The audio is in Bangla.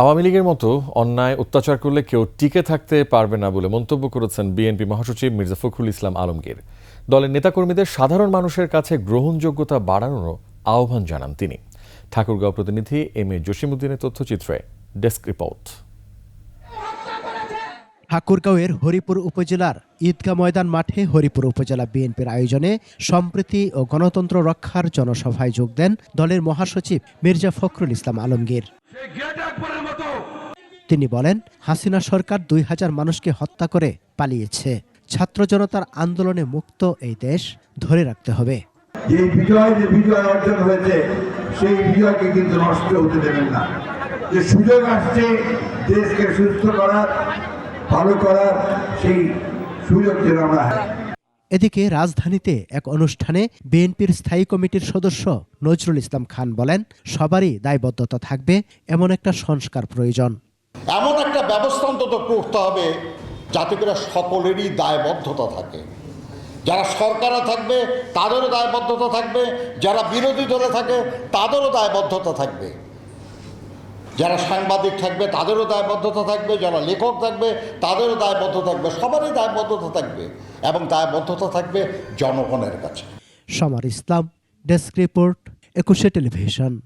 আওয়ামী লীগের মতো অন্যায় অত্যাচার করলে কেউ টিকে থাকতে পারবে না বলে মন্তব্য করেছেন বিএনপি মহাসচিব মির্জা ফখরুল ইসলাম আলমগীর। দলের নেতাকর্মীদের সাধারণ মানুষের কাছে গ্রহণযোগ্যতা বাড়ানোরও আহ্বান জানান তিনি। ঠাকুরগাঁও প্রতিনিধি এম এ জসিমুদ্দিনের তথ্যচিত্রে ডেস্ক রিপোর্ট। ঠাকুরগাঁওয়ের হরিপুর উপজেলার ঈদগাহ ময়দান মাঠে হরিপুর উপজেলা বিএনপির আয়োজনে সম্প্রীতি ও গণতন্ত্র রক্ষার জনসভায় যোগ দেন দলের মহাসচিব মির্জা ফখরুল ইসলাম আলমগীর। তিনি বলেন হাসিনা সরকার দুই হাজার মানুষকে হত্যা করে পালিয়েছে। ছাত্র জনতার আন্দোলনে মুক্ত এই দেশ ধরে রাখতে হবে। যে বিজয় যে বিজয় অর্জন হয়েছে সেই বিজয়কে কিন্তু নষ্ট হতে দেবেন না। যে সুযোগ আসছে দেশকে সুস্থ করার ভালো করার সেই সুযোগ যেন আমরা এদিকে রাজধানীতে এক অনুষ্ঠানে বিএনপির স্থায়ী কমিটির সদস্য নজরুল ইসলাম খান বলেন সবারই দায়বদ্ধতা থাকবে এমন একটা সংস্কার প্রয়োজন। এমন একটা ব্যবস্থা অন্তত করতে হবে যাতে করে সকলেরই দায়বদ্ধতা থাকে। যারা সরকারে থাকবে, তাদেরও দায়বদ্ধতা থাকবে, যারা বিরোধী দলে থাকে, তাদেরও দায়বদ্ধতা থাকবে। যারা সাংবাদিক থাকবে, তাদেরও দায়বদ্ধতা থাকবে, যারা লেখক থাকবে, তাদেরও দায়বদ্ধতা থাকবে, সবারই দায়বদ্ধতা থাকবে এবং দায়বদ্ধতা থাকবে জনগণের কাছে। Samar Islam, desk report, Ekushey television.